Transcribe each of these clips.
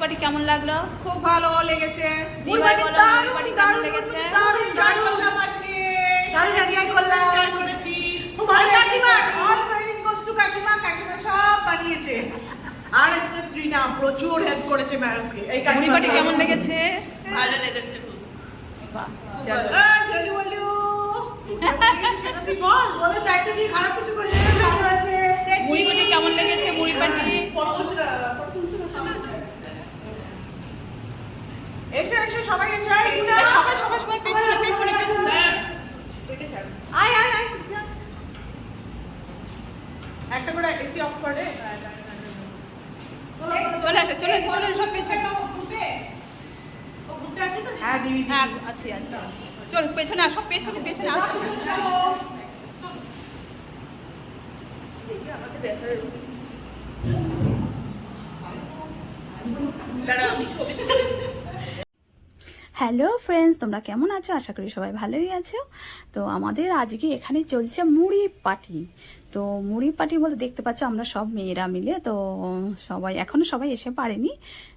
Party কেমন লাগল? খুব ভালো লেগেছে। কেমন দারুণ, লেগেছে? কাকিমা, লেগেছে। প্রচুর হেল্প করেছে ম্যাডামকে এই মুড়ি পাটি কেমন লেগেছে? ভালো লেগেছে খুব। বাহ, চলো। আহ, জলি বললু। সেটা তুই বল। ওদের দায়িত্ব নিয়ে খারাপ কিছু করিস না, ভালো হয়েছে। মুড়ি পাটি কেমন লেগেছে মুড়ি পাটি এসো এসো সবাই গুনা। সবাই সবাই সবাই। আয় আয় আয় একটা করে এসি অফ করে চলে আসো চলে চলে সব পেছনে। হ্যাঁ দিদি হ্যাঁ আছি আছি চল পেছনে আসো পেছনে পেছনে আসো। দাঁড়াও, আমি ছবি। হ্যালো ফ্রেন্ডস, তোমরা কেমন আছো? আশা করি সবাই ভালোই আছো। তো আমাদের আজকে এখানে চলছে মুড়ি পার্টি তো মুড়ি পার্টি বলতে দেখতে পাচ্ছ আমরা সব মেয়েরা মিলে, তো সবাই, এখনও সবাই এসে পারেনি।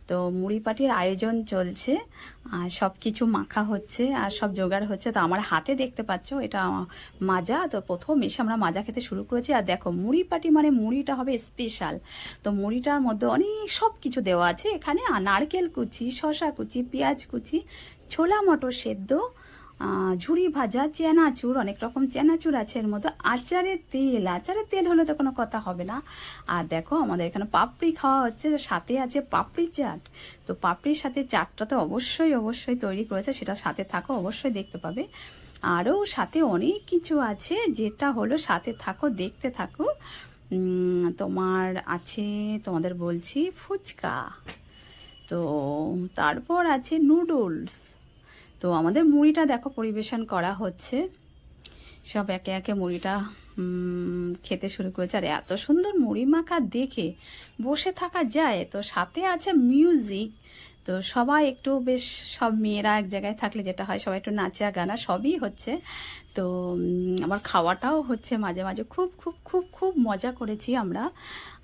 তো মুড়ি পার্টির আয়োজন চলছে, আর সব কিছু মাখা হচ্ছে, আর সব জোগাড় হচ্ছে। তো আমার হাতে দেখতে পাচ্ছ, এটা মাজা। তো প্রথম এসে আমরা মাজা খেতে শুরু করেছি। আর দেখো মুড়ি পাটি মানে মুড়িটা হবে স্পেশাল তো মুড়িটার মধ্যে অনেক সব কিছু দেওয়া আছে। এখানে নারকেল কুচি শশা কুচি, পেঁয়াজ কুচি, ছোলা, মটর সেদ্ধ ঝুড়ি ভাজা, চেনাচুর, অনেক রকম চেনাচুর আছে এর মধ্যে। আচারের তেল আচারের তেল হলে তো কোনো কথা হবে না। আর দেখো, আমাদের এখানে পাপড়ি খাওয়া হচ্ছে সাথে আছে পাপড়ি চাট। তো পাপড়ির সাথে চাটটা তো অবশ্যই অবশ্যই তৈরি করেছে, সেটা সাথে থাকো, অবশ্যই দেখতে পাবে। আরও সাথে অনেক কিছু আছে, যেটা হলো সাথে থাকো, দেখতে থাকো। তোমার আছে, তোমাদের বলছি ফুচকা। তো তারপর আছে নুডলস। তো আমাদের মুড়িটা দেখো পরিবেশন করা হচ্ছে। সব একে একে মুড়িটা খেতে শুরু করেছে। আর এত সুন্দর মুড়ি মাখা দেখে বসে থাকা যায়। তো সাথে আছে মিউজিক। তো সবাই একটু বেশ, সব মেয়েরা এক জায়গায় থাকলে যেটা হয়, সবাই একটু নাচা গানা সবই হচ্ছে। তো আবার খাওয়াটাও হচ্ছে মাঝে মাঝে। খুব খুব খুব খুব মজা করেছি আমরা।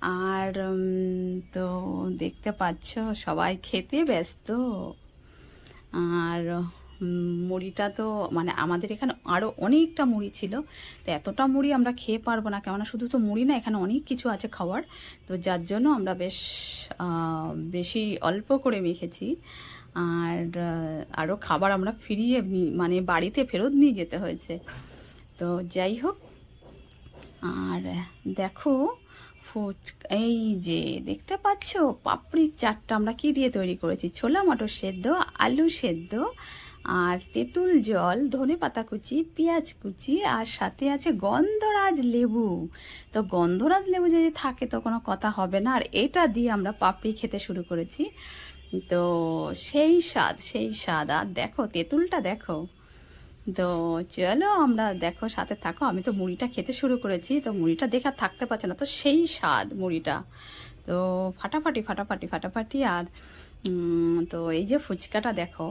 আর তো দেখতে পাচ্ছ সবাই খেতে ব্যস্ত। আর মুড়িটা তো মানে আমাদের এখানে আরও অনেকটা মুড়ি ছিল। তো এতটা মুড়ি আমরা খেয়ে পারব না, কেননা শুধু তো মুড়ি না, এখানে অনেক কিছু আছে খাওয়ার। তো যার জন্য আমরা বেশ বেশি অল্প করে মেখেছি। আর আরও খাবার আমরা ফিরিয়ে মানে বাড়িতে ফেরত নিয়ে যেতে হয়েছে। তো যাই হোক, আর দেখো ফুচকা এই যে দেখতে পাচ্ছ, পাপড়ির চাটটা আমরা কি দিয়ে তৈরি করেছি? ছোলা, মটর সেদ্ধ, আলু সেদ্ধ আর তেঁতুল জল, ধনে পাতা কুচি পেঁয়াজ কুচি আর সাথে আছে গন্ধরাজ লেবু। তো গন্ধরাজ লেবু যদি থাকে তো কোনো কথা হবে না। আর এটা দিয়ে আমরা পাপড়ি খেতে শুরু করেছি। তো সেই স্বাদ সেই স্বাদ। আর দেখো, তেঁতুলটা দেখো। তো চলো আমরা দেখো, সাথে থাকো। আমি তো মুড়িটা খেতে শুরু করেছি। তো মুড়িটা দেখা থাকতে পারছে না। তো সেই স্বাদ মুড়িটা। তো ফাটাফাটি ফাটাফাটি ফাটাফাটি। আর তো এই যে ফুচকাটা দেখো।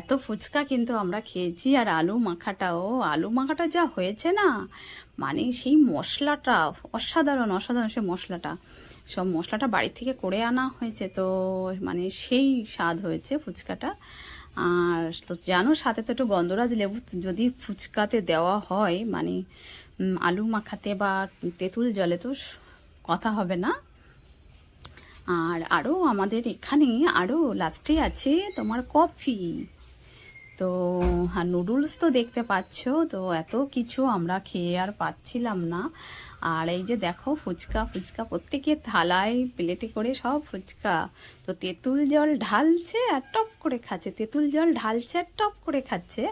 এত ফুচকা কিন্তু আমরা খেয়েছি, আর আলু মাখাটাও আলু মাখাটা যা হয়েছে না মানে সেই মশলাটা, অসাধারণ অসাধারণ সেই মশলাটা। সব মশলাটা বাড়ি থেকে করে আনা হয়েছে, তো মানে সেই স্বাদ হয়েছে ফুচকাটা। আর তো জানো, সাথে তো একটু গন্ধরাজ লেবু, যদি ফুচকাতে দেওয়া হয় মানে আলু মাখাতে বা তেঁতুল জলে তো কথা হবে না। আর আরও আমাদের এখানে আরও লাস্টে আছে তোমার কফি। তো হ্যাঁ নুডলস তো দেখতে পাচ্ছ, তো এত কিছু আমরা খেয়ে আর পাচ্ছিলাম না। আর এই যে দেখো, ফুচকা ফুচকা প্রত্যেকের থালায় প্লেটে করে সব ফুচকা। তো তেঁতুল জল ঢালছে আর টপ করে খাচ্ছে, তেঁতুল জল ঢালছে আর টপ করে খাচ্ছে।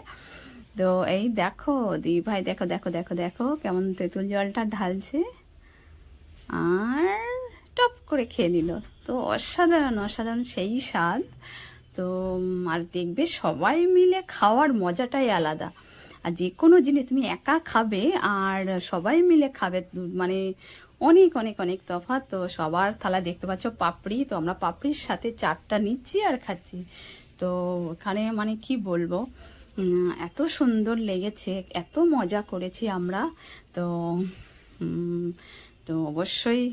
তো এই দেখো দি ভাই, দেখো দেখো দেখো দেখো কেমন তেঁতুল জলটা ঢালছে। আর টপ করে খেয়ে নিল। তো অসাধারণ অসাধারণ সেই স্বাদ। তো আর দেখবে সবাই মিলে খাওয়ার মজাটাই আলাদা। আর যে কোনো জিনিস তুমি একা খাবে, আর সবাই মিলে খাবে মানে অনেক অনেক অনেক তফাৎ। তো সবার থালা দেখতে পাচ্ছ পাপড়ি, তো আমরা পাপড়ির সাথে চারটা নিচ্ছি আর খাচ্ছি। তো এখানে মানে কি বলব এত সুন্দর লেগেছে, এত মজা করেছি আমরা। তো তো অবশ্যই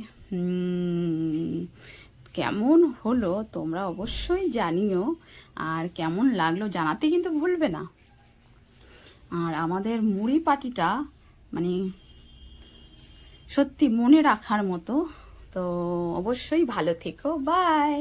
কেমন হলো তোমরা অবশ্যই জানিও, আর কেমন লাগল জানাতে কিন্তু ভুলবে না। আর আমাদের মুড়ি পাটিটা মানে সত্যি মনে রাখার মতো, তো অবশ্যই ভালো থেকো, বাই।